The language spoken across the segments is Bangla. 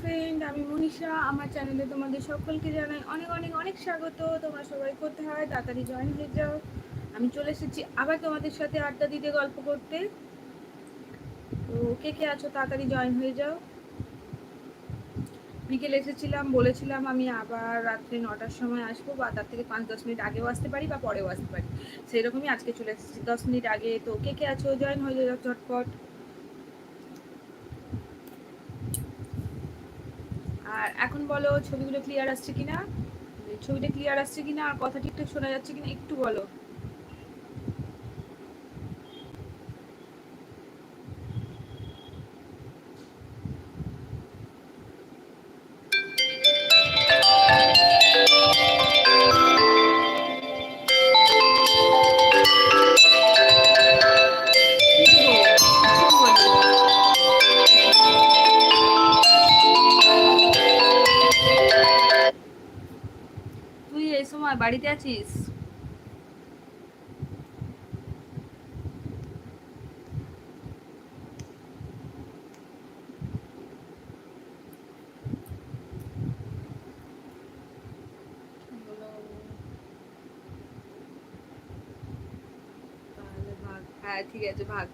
ফ্রেন্ড আমি মনীষা। আমার চ্যানেলে তোমাদের সকলকে জানাই অনেক অনেক অনেক স্বাগত। তোমরা সবাই কোথায়? তাড়াতাড়ি জয়েন হয়ে যাও। আমি চলে এসেছি আবার তোমাদের সাথে আড্ডা দিতে, গল্প করতে। তো কে কে আছো? তাড়াতাড়ি জয়েন হয়ে যাও। বিকেলে এসেছিলাম, বলেছিলাম আমি আবার রাত্রে নটার সময় আসব বা তার থেকে পাঁচ, দশ মিনিট আগেও আসতে পারি বা পরেও আসতে পারি। সেই রকমই আজকে চলে এসেছি। দশ মিনিট আগে। তো কে কে আছো? জয়েন হয়ে যাও চটপট আর এখন বলো, ছবিগুলো ক্লিয়ার আসছে কিনা? ছবিটা ক্লিয়ার আসছে কিনা? আর কথা ঠিকঠাক শোনা যাচ্ছে কিনা? একটু বলো। আছিস হ্যাঁ ঠিক আছে ভাগ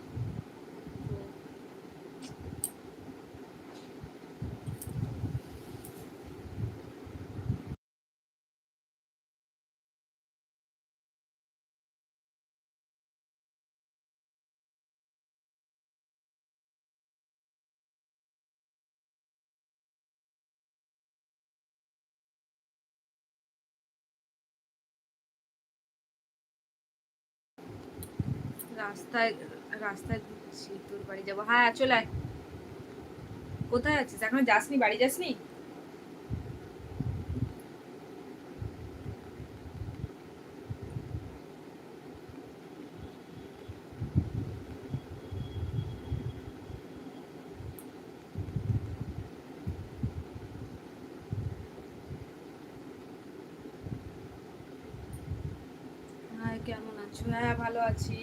রাস্তায় রাস্তায় ঘুরছি, তোর বাড়ি যাব। হ্যাঁ চলে আয়। কোথায় আছিস? এখনও যাসনি? বাড়ি যাসনি? হ্যাঁ কেমন আছো? হ্যাঁ ভালো আছি।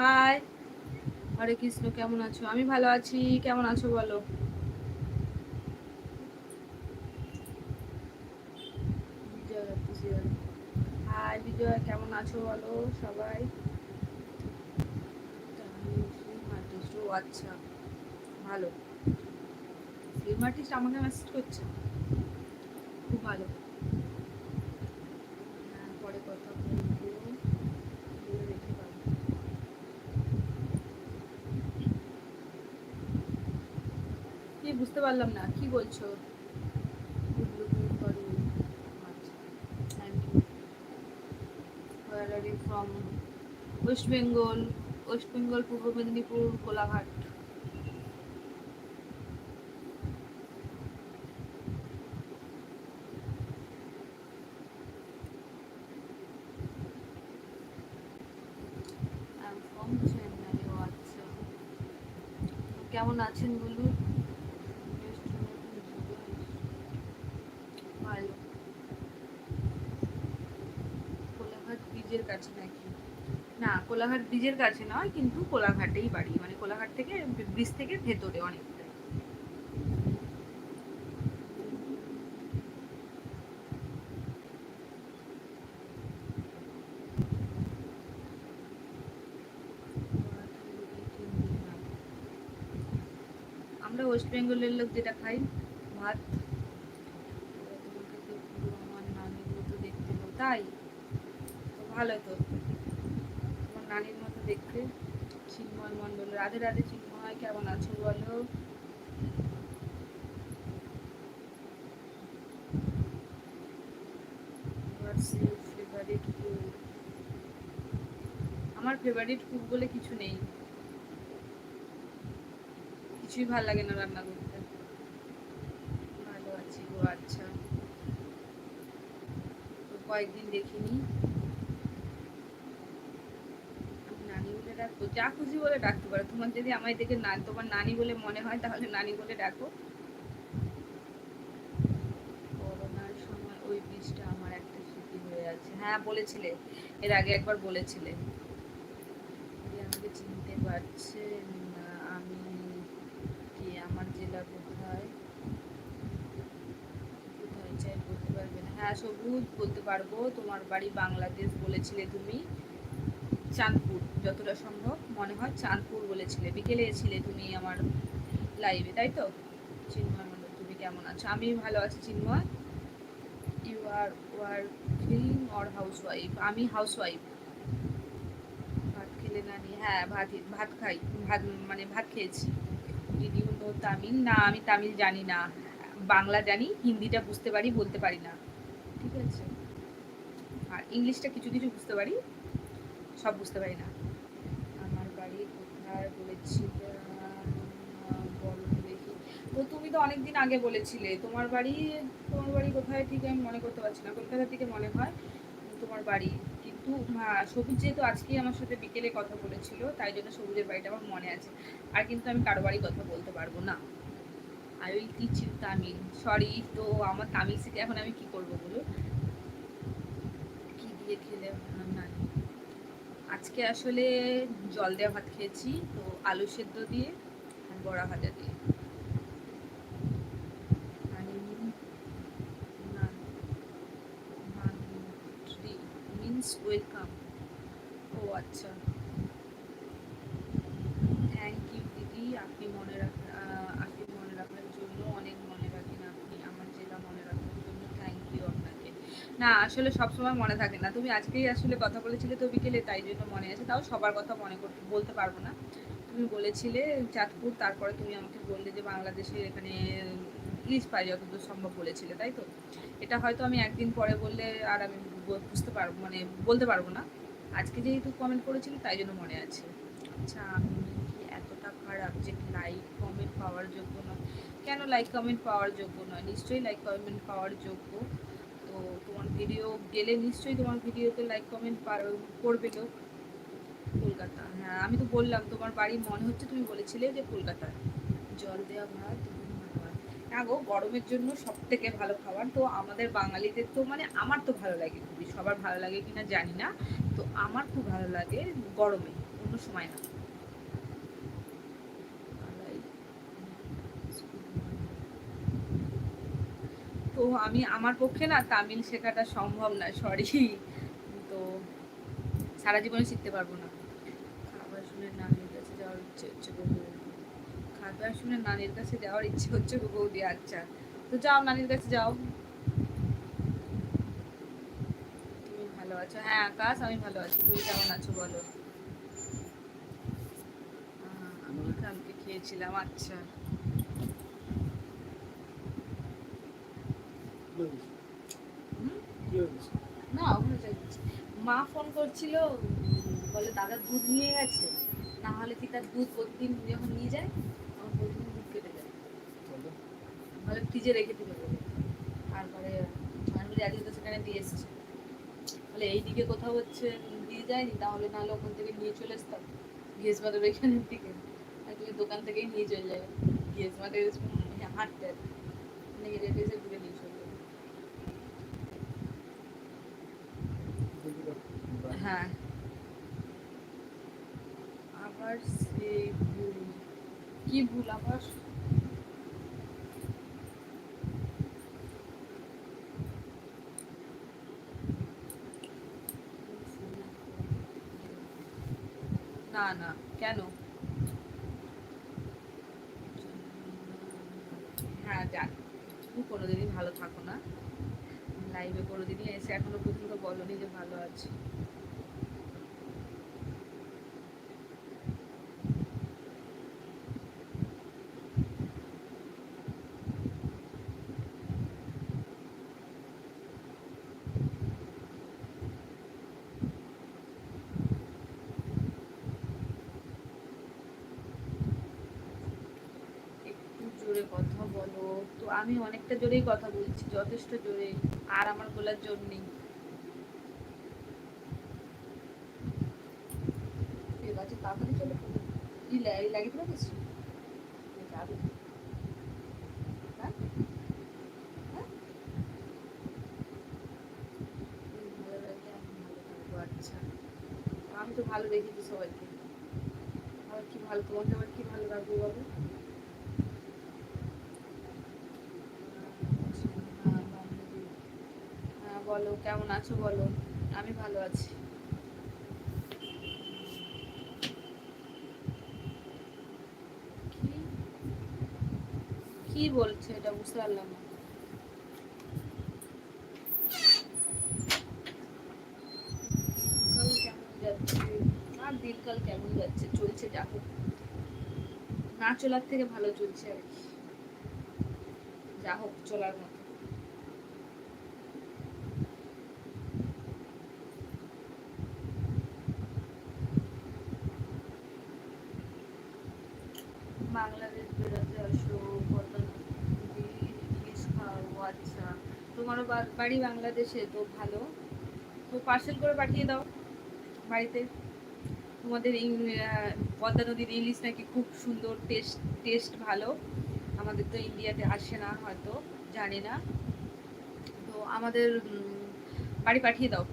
হাই। হরে কৃষ্ণ কেমন আছো? আমি ভালো আছি কেমন আছো বলো? হাই বিজয় কেমন আছো বলো সবাই? আচ্ছা ভালো। ফিল্ম আর্টিস্ট আমাকে মেসেজ করছে। খুব ভালো। হ্যাঁ, পরে কথা বলব। বুঝতে পারলাম না, কি বলছো? From West Bengal West Bengal Purba Medinipur, Kolaghat. আচ্ছা। কেমন আছেন বলুন? কোলাঘাট ব্রিজের কাছে নয়, কিন্তু কোলাঘাটেই বাড়ি। মানে কোলাঘাট থেকে ব্রিজ থেকে ভেতরে অনেকটা। আমরা ওয়েস্ট বেঙ্গলের লোক যেটা খাই, ভাত। তাই? ভালো তো। তোমার নানির মতো দেখতে। চিন্ময় মণ্ডল, রাধে রাধে চিন্ময়, কেমন আছো বলো? Your আমার ফেভারিট কুক বলে কিছু নেই। কিছুই ভালো লাগে না রান্না করতে। ভালো আছি গো আচ্ছা। কয়েকদিন দেখিনি আমি ডাকবো যা খুশি বলে ডাকতে পারো। তোমার যদি আমায় দেখে না, তোমার নানি বলে মনে হয়, তাহলে নানি বলে ডাকো। করোনার সময় ওই বীজটা আমার একটা স্মৃতি হয়ে আছে। হ্যাঁ বলেছিলে। এর আগে একবার বলেছিলে। আমাকে চিনতে পারছে না, আমি কি আমার জেলা কোথায়? কোথায় চাই বলতে পারবে না হ্যাঁ সবুজ বলতে পারব। তোমার বাড়ি বাংলাদেশ বলেছিলে তুমি, চাঁদপুর। যতটা সম্ভব, মনে হয় চাঁদপুর বলেছিলে। বিকেলে এছিলে তুমি আমার লাইভে তাই তো? চিন্ময় মণ্ডল, তুমি কেমন আছো? আমি ভালো আছি, Chinmoy. You are working or housewife আমি হাউস ওয়াইফ ভাত খেলে না নি হ্যাঁ ভাত ভাত খাই, ভাত মানে ভাত খেয়েছি। দিদি নো তামিল? না, আমি তামিল জানি না। বাংলা জানি, হিন্দিটা বুঝতে পারি, বলতে পারি না। ঠিক আছে? আর ইংলিশটা কিছু কিছু বুঝতে পারি, সব বুঝতে পারি না। তো তুমি তো অনেকদিন আগে বলেছিলে, তোমার বাড়ি তোমার বাড়ি কোথায় ঠিক আমি মনে করতে পারছি না, কলকাতা থেকে মনে হয় তোমার বাড়ি, কিন্তু সবুজ যেহেতু আজকেই আমার সাথে বিকেলে কথা বলেছিল, তাই জন্য সবুজের বাড়িটা আমার মনে আছে, আর কিন্তু আমি কারও বাড়ি কথা বলতে পারব না। I will teach you Tamil sorry তো আমার তামিল শিখে এখন আমি কি করব বলো কি দিয়ে খেলে? আজকে আসলে জল দেওয়া ভাত খেয়েছি তো আলু সেদ্ধ দিয়ে বড়া ভাজা দিয়ে মিন্স ওয়েলকাম ও আচ্ছা থ্যাংক ইউ দিদি আপনি মনে রাখ আহ, আপনি মনে রাখার জন্য অনেক মনে রাখেন আপনি আমার জেলা মনে রাখার জন্য থ্যাংক ইউ আপনাকে না আসলে সবসময় মনে থাকে না। তুমি আজকেই আসলে কথা বলেছিলে তো বিকেলে, তাই জন্য মনে আছে। তাও সবার কথা মনে করতে বলতে পারব না। তুমি বলেছিলে চাঁদপুর, তারপরে তুমি আমাকে বললে যে বাংলাদেশে এখানে ইলিশ পাই যতদূর সম্ভব বলেছিলে, তাই তো? এটা হয়তো আমি একদিন পরে বললে আর আমি বুঝতে পারব মানে বলতে পারব না। আজকে যেহেতু কমেন্ট করেছিলে, তাই জন্য মনে আছে। আচ্ছা আমি কি এতটা খারাপ যে লাইক কমেন্ট পাওয়ার যোগ্য নয়। কেন লাইক কমেন্ট পাওয়ার যোগ্য নয়? নিশ্চয়ই লাইক কমেন্ট পাওয়ার যোগ্য। তোমার ভিডিও গেলে নিশ্চয়ই তোমার ভিডিওতে লাইক কমেন্ট করবে লোক কলকাতা। হ্যাঁ আমি তো বললাম, তোমার বাড়ি মনে হচ্ছে তুমি বলেছিলে যে কলকাতা। জল দেওয়া ভাত ভাত। হ্যাঁ গো, গরমের জন্য সব থেকে ভালো খাবার তো আমাদের বাঙালিদের তো মানে আমার তো ভালো লাগে খুবই। সবার ভালো লাগে কিনা জানি না। তো আমার খুব ভালো লাগে গরমে, অন্য সময় না। তো আমি আমার পক্ষে না তামিল শেখাটা সম্ভব না সরি তো সারা জীবনে শিখতে পারব না। খাবার শুনে নানির কাছে যাওয়ার ইচ্ছে হচ্ছে বৌদি। খাবার শুনে নানির কাছে যাওয়ার ইচ্ছে হচ্ছে বৌদি আচ্ছা। তো যাও নানির কাছে যাও। তুমি ভালো আছো? হ্যাঁ আকাশ, আমি ভালো আছি। তুমি কেমন আছো বলো? আমি কালকে খেয়েছিলাম আচ্ছা হুম? না ওখানে যাচ্ছি মা ফোন করছিল, বলে দাদা দুধ নিয়ে গেছে, না হলে কি তার দুধ প্রতিদিন যখন নিয়ে যায় আমার প্রতিদিন দুধ কেটে যায়। বলে ফ্রিজে রেখে দিবে বলে। তারপরে আমি আজকে তো সেখানে দিয়ে এসছে। বলে এইদিকে কোথাও হচ্ছে দিয়ে যায়নি, তাহলে নাহলে ওখান থেকে নিয়ে চলে আসতাম। গেস বাজার এখানের দিকে তুমি দোকান থেকেই নিয়ে চলে যাবে। গিয়ে স্মার্ট হাঁটতে। নেগেটিভ এসে ঘুরে নিয়ে চলে যাবে হ্যাঁ। আবার সে ভুল। কি ভুল আবার? না না কেন? হ্যাঁ যাক। তুমি কোনোদিনই ভালো থাকো না। লাইভে কোনোদিনই এসে এখনও পর্যন্ত বলনি যে ভালো আছে একটু জোরে কথা বলো। তো আমি অনেকটা জোরেই কথা বলছি, যথেষ্ট জোরে, আর আমার বলার জোর নেই। ঠিক আছে, তাড়াতাড়ি চলে। লাগিয়ে দিলে কিছু যাবে হ্যাঁ? হ্যাঁ? তুমি ভালো রাখলে আমি ভালো থাকব, আচ্ছা আমি তো ভালো রেখেছি সবাইকে আবার কি ভালো তোমাকে আবার কি ভালো রাখব বাবু হ্যাঁ, বান্ধবী। হ্যাঁ বলো কেমন আছো বলো? আমি ভালো আছি। কি- বলছে এটা বুঝতে পারলাম দিনকাল কেমন যাচ্ছে? চলছে যা হোক না চলার থেকে ভালো চলছে আর কি। যা হোক চলার মতো বাংলাদেশ বেড়াতে আসো কত জিনিস খাও আচ্ছা তোমারও বা- বাড়ি বাংলাদেশে, তো ভালো। তো পার্সেল করে পাঠিয়ে দাও বাড়িতে। তোমাদের ইং- পদ্মা নদীর ইলিশ নাকি খুব সুন্দর টেস্ট টেস্ট ভালো। আমাদের তো ইন্ডিয়াতে আসে না হয়তো, জানি না। তো আমাদের বাড়ি পাঠিয়ে দাও।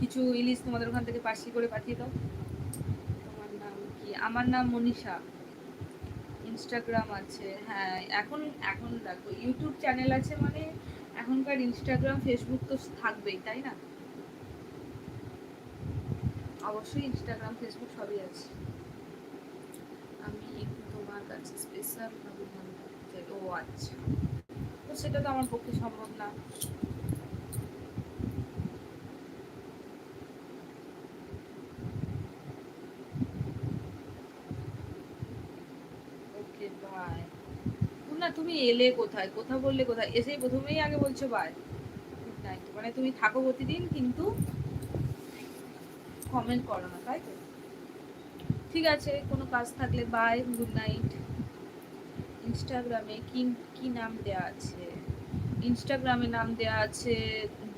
কিছু ইলিশ তোমাদের ওখান থেকে পার্সেল করে পাঠিয়ে দাও। তোমার নাম কি? আমার নাম মনীষা। ইনস্টাগ্রাম আছে হ্যাঁ এখন এখন দেখো ইউটিউব চ্যানেল আছে মানে এখনকার ইনস্টাগ্রাম ফেসবুক তো থাকবেই, তাই না? অবশ্যই ইনস্টাগ্রাম ফেসবুক সবই আছে। আমি তোমার কাছে স্পেশাল। ও আচ্ছা। তো সেটা তো আমার পক্ষে সম্ভব না ওকে বাই না তুমি এলে কোথায়? কোথা বললে কোথায়? এসেই প্রথমেই আগে বলছো বাই গুড নাইট মানে তুমি থাকো প্রতিদিন, কিন্তু কমেন্ট করো না, তাই তো? ঠিক আছে, কোনো কাজ থাকলে বাই গুড নাইট ইনস্টাগ্রামে কি কি নাম দেয়া আছে? ইনস্টাগ্রামে নাম দেয়া আছে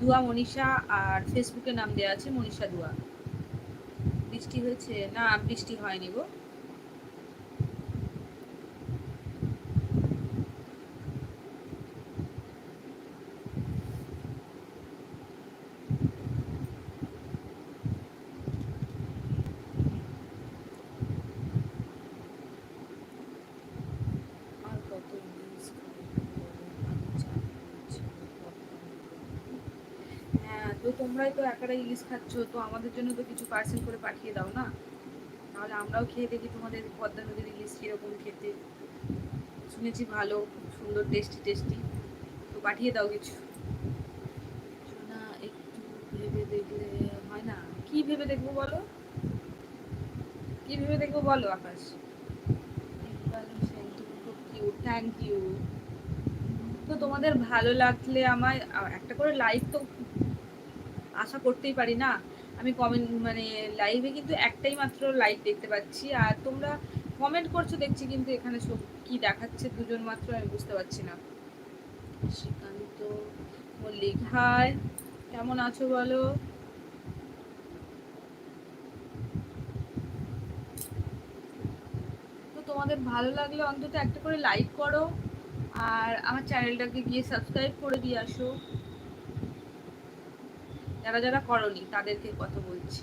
দুয়া মনীষা আর ফেসবুকে নাম দেয়া আছে মনীষা দুয়া। বৃষ্টি হয়েছে? না, বৃষ্টি হয়নি গো আর কত রিলস হ্যাঁ তো একারা ইলিশ খাচ্ছ, তো আমাদের জন্য তো কিছু পার্সেল করে পাঠিয়ে দাও না? তাহলে আমরাও খেয়ে দেখি তোমাদের পদ্মা নদীর ইলিশ কীরকম খেতে। শুনেছি ভালো সুন্দর টেস্টি টেস্টি তো পাঠিয়ে দাও কিছু। না একটু ভেবে দেখলে হয় না? কি ভেবে দেখব বলো? কি ভেবে দেখব বলো, আকাশ? থ্যাংক ইউ তো তোমাদের ভালো লাগলে আমায় একটা করে লাইক তো আশা করতেই পারি না। আমি কমেন্ট মানে লাইভে কিন্তু একটাই মাত্র লাইভ দেখতে পাচ্ছি। আর তোমরা কমেন্ট করছ, দেখছি কিন্তু এখানে সব কি দেখাচ্ছে দুজন মাত্র, আমি বুঝতে পারছি না। শ্রীকান্ত মল্লিক হাই কেমন আছো বলো? তো তোমাদের তোমাদের ভালো লাগলে অন্তত একটা করে লাইক করো। আর আমার চ্যানেলটাকে গিয়ে সাবস্ক্রাইব করে দিয়ে আসো। যারা যারা করনি, তাদেরকে কথা বলছি।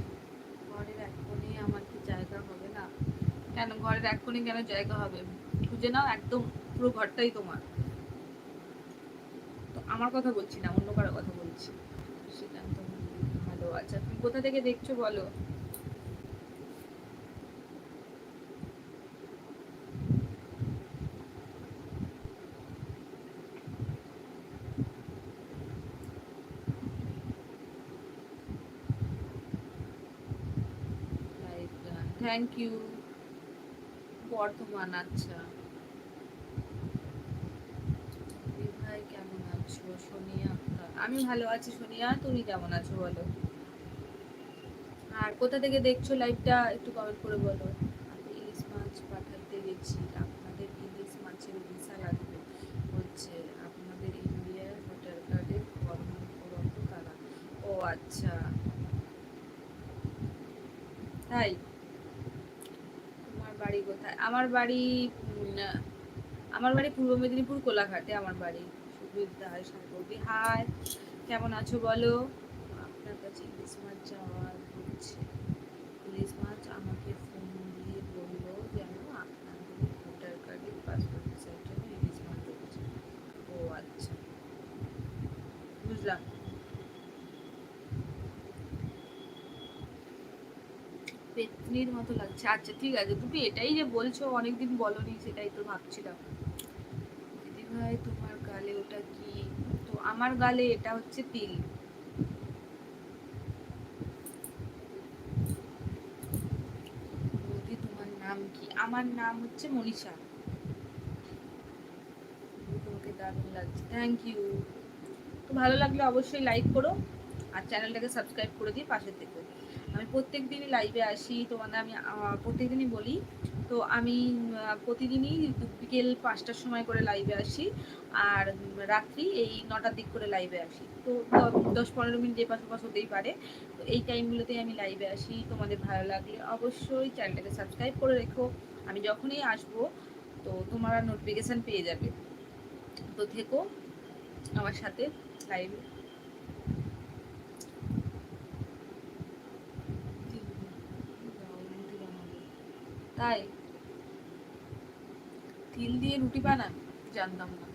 ঘরের এক কোণে আমার কি জায়গা হবে না? কেন? ঘরের এক কোণে কেন জায়গা হবে? খুঁজে নাও, একদম পুরো ঘরটাই তোমার। তো আমার কথা বলছি না, অন্য কারও কথা বলছি। সেটা ভালো আচ্ছা তুমি কোথা থেকে দেখছ বলো? থ্যাংক ইউ বর্ধমান আচ্ছা। ভাই কেমন আছো? সোনিয়া, আমি ভালো আছি সোনিয়া, তুমি কেমন আছো বলো? আর কোথা থেকে দেখছ লাইভটা একটু কমেন্ট করে বলো। আমি ইলিশ মাছ পাঠাতে গেছি, আপনাদের ইলিশ মাছের ভিসা লাগবে। হচ্ছে আপনাদের ইন্ডিয়ার ভোটার কার্ডের ফর্ম পূরণ তারা ও আচ্ছা। তাই? বাড়ি কোথায়? আমার বাড়ি আমার বাড়ি পূর্ব মেদিনীপুর কোলাঘাটে, আমার বাড়ি। সুবিধা সম্পর্কে হাই কেমন আছো বলো? আপনার কাছে ইলিশ মাছ যাওয়ার হচ্ছে। ইলিশ মাছ আমাকে ফোন দিয়ে বলল যেন আপনাদের ভোটার কার্ডের পাসপোর্ট সাইজের জন্য ইলিশ মাছ হচ্ছে ও আচ্ছা বুঝলাম পেতনির মতো লাগছে। আচ্ছা ঠিক আছে তুমি এটাই যে বলছো, অনেকদিন বলনি, সেটাই তো ভাবছিলাম দিদি ভাই তোমার গালে ওটা কি? তো আমার গালে এটা হচ্ছে তিল। তোমার নাম কি? আমার নাম হচ্ছে মনীষা। তোমাকে দারুণ লাগছে। থ্যাংক ইউ তো ভালো লাগলে অবশ্যই লাইক করো, আর চ্যানেলটাকে সাবস্ক্রাইব করে দিয়ে পাশে থেকো। আমি প্রত্যেক দিনই লাইভে আসি, তোমাদের আমি প্রত্যেক দিনই বলি। তো আমি প্রতিদিনই বিকেল পাঁচটার সময় করে লাইভে আসি আর রাত্রি এই নটার দিক করে লাইভে আসি। তো দশ পনেরো মিনিট যে পাশ ওপাশ হতেই পারে। তো এই টাইমগুলোতেই আমি লাইভে আসি। তোমাদের ভালো লাগলে অবশ্যই চ্যানেলটাকে সাবস্ক্রাইব করে রেখো। আমি যখনই আসব, তো তোমরা নোটিফিকেশান পেয়ে যাবে। তো থেকো আমার সাথে। লাইভে তাই তিল দিয়ে রুটি বানান? জানতাম না।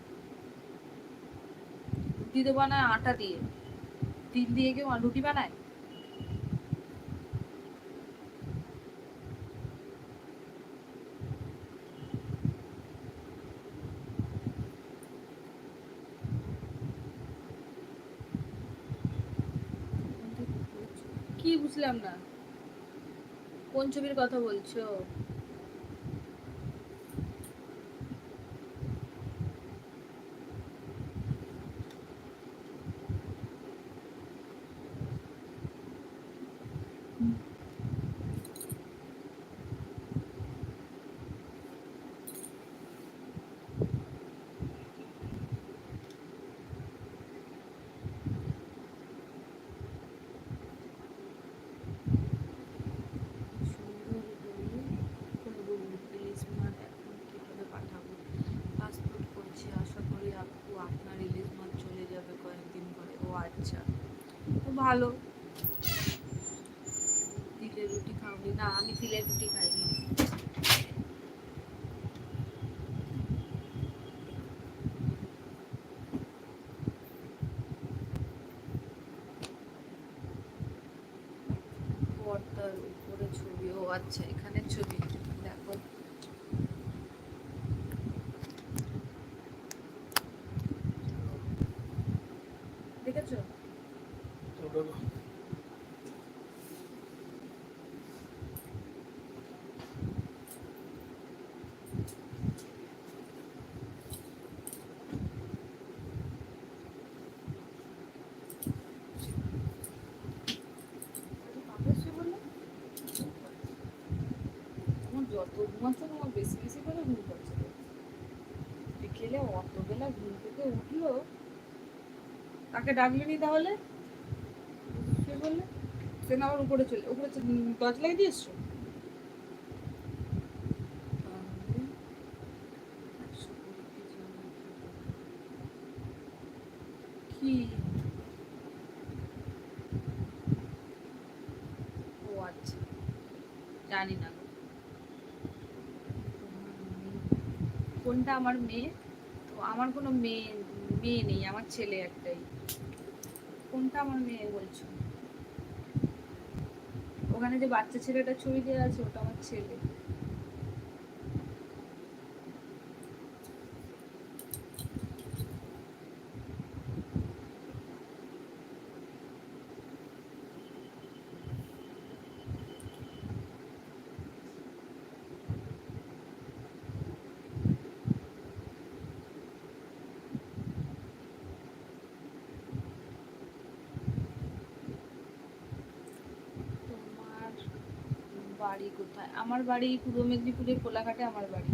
রুটি তো বানায় আটা দিয়ে। তিল দিয়ে কেউ রুটি বানায়? কি বুঝলাম না। কোন ছবির কথা বলছো সুন্দর বলি কোনো বলুন প্লিজ মাছ এখন কীভাবে পাঠাবো পাসপোর্ট করছি আশা করি আপু আপনার ইলিশ মাছ চলে যাবে কয়েকদিন পরে ও আচ্ছা তো ভালো। তিলের রুটি খাওনি। না, আমি তিলের রুটি খাইনি। পর্দার উপরে ছবি। ও আচ্ছা এখানে ছবি দেখো দেখেছ তোমার যত ঘুমাচ্ছ তোমার বেশি বেশি করে ঘুম পড়ছে বিকেলে অত বেলা ঘুম থেকে উঠল। তাকে ডাকলে নি তাহলে? সে বললে, সে না আবার উপরে চলে, উপরে দরজা লাগিয়ে দিয়ে এসছো জানি না গো। কোনটা আমার মেয়ে, তো আমার কোনো মেয়ে মেয়ে নেই, আমার ছেলে একটাই। কোনটা আমার মেয়ে বলছো? ওখানে যে বাচ্চা ছেলেটা ছবি দেওয়া আছে, ওটা আমার ছেলে তোমার বাড়ি কোথায় আমার বাড়ি পূর্ব মেদিনীপুরের কোলাঘাটে আমার বাড়ি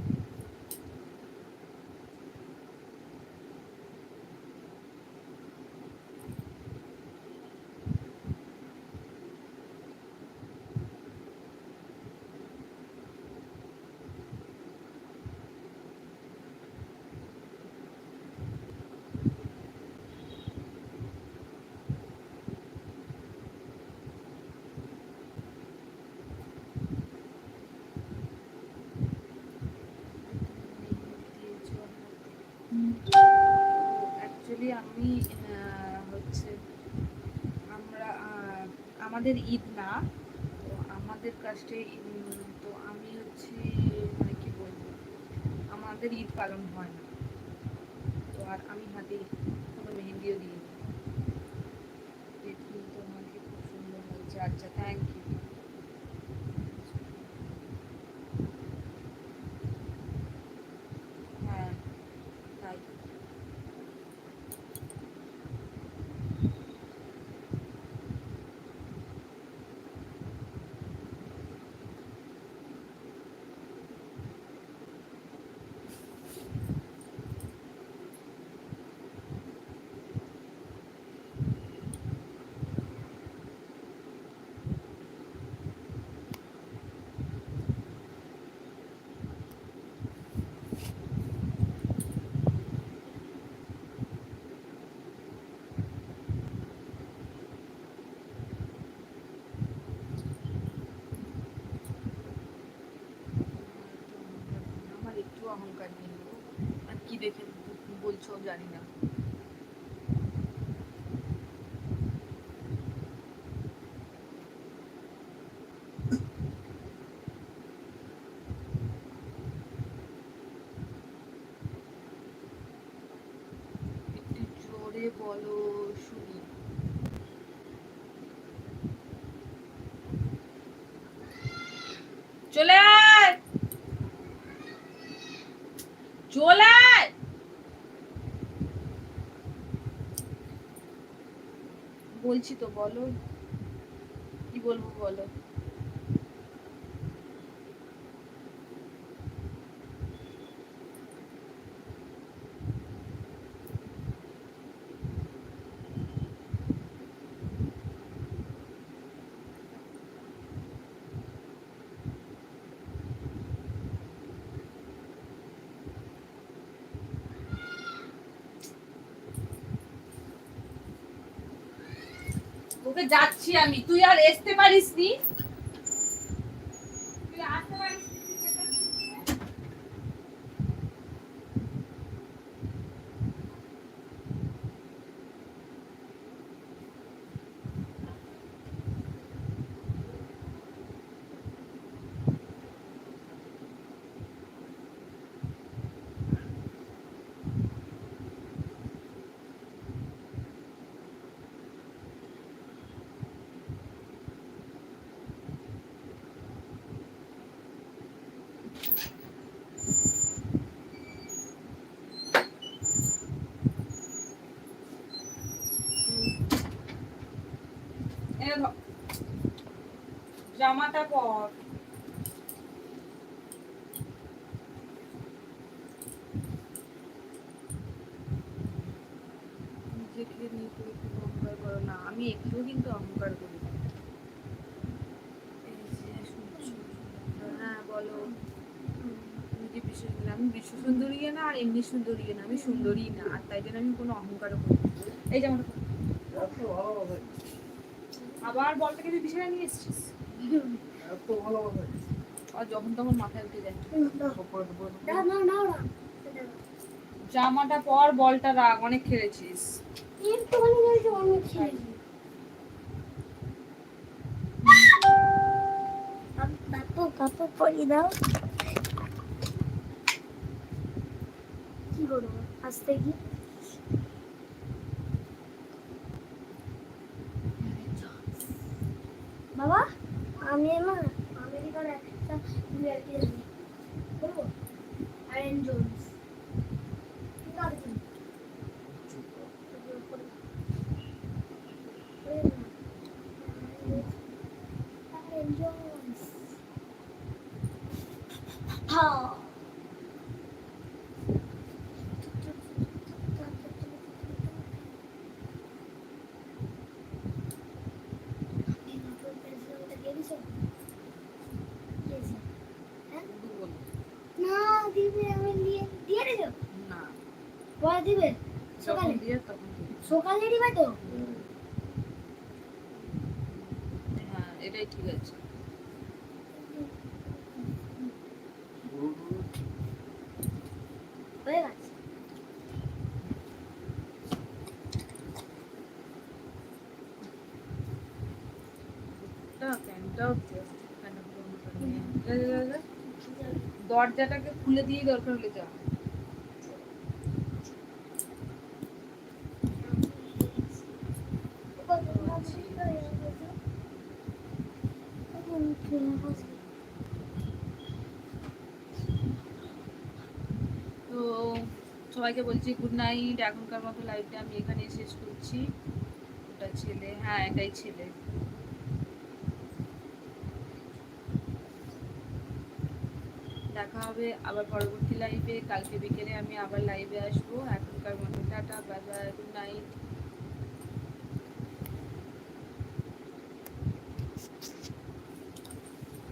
অ্যাকচুয়ালি আমি আহ, হচ্ছে আমরা আহ, আমাদের ঈদ না, তো আমাদের কাস্টে তো আমি হচ্ছে মানে কি বলব, আমাদের ঈদ পালন হয় না তো আর আমি হাতে কোনো মেহেন্দিও দিই দেখি তোমাকে খুব সুন্দর লাগছে আচ্ছা থ্যাংক ইউ হ্যাঁ তাই আমার একটু অহংকার নেই গো। আর কি দেখে বলছো জানি না। বলো শুনি। চলে আয় বলছি তো বলো। কি বলব বলো? যাচ্ছি আমি। তুই আর আসতে পারিস নি তুই আসতে পারিস জামাটা পর। নিজেকে নিয়ে তুমি অহংকার করো না আমি একটুও কিন্তু অহংকার করি না। হ্যাঁ বলো। যে আমি না আর এমনি না আমি সুন্দরী না আর তাই জন্য আমি কোনো অহংকারও করি না। এই যেমন আবার বলটাকে তুই বিছানা নিয়ে এসছিস? জামাটা পর বলটা রাখ অনেক খেলেছিস। কি করব? আসতে কি বাবা আমি না আমেরিকার একটা বিআরটি জানি করব আরেন জোন্স ঠিক আছে Aaron Jones. Oh. না দিবে আমি দিয়ে দিয়ে দিল না পরে দিবে? সকালে? দিবে তো? হ্যাঁ এটাই ঠিক আছে। দরজাটাকে খুলে দিয়ে দরকার হলে যা তো সবাইকে বলছি গুড নাইট এখনকার মতো লাইভটা আমি এখানে শেষ করছি। ওটা ছেলে হ্যাঁ এটাই ছেলে। দেখা হবে আবার পরবর্তী লাইভে কালকে বিকেলে আমি আবার লাইভে আসব। এখনকার মতো টাটা বাই গুড নাইট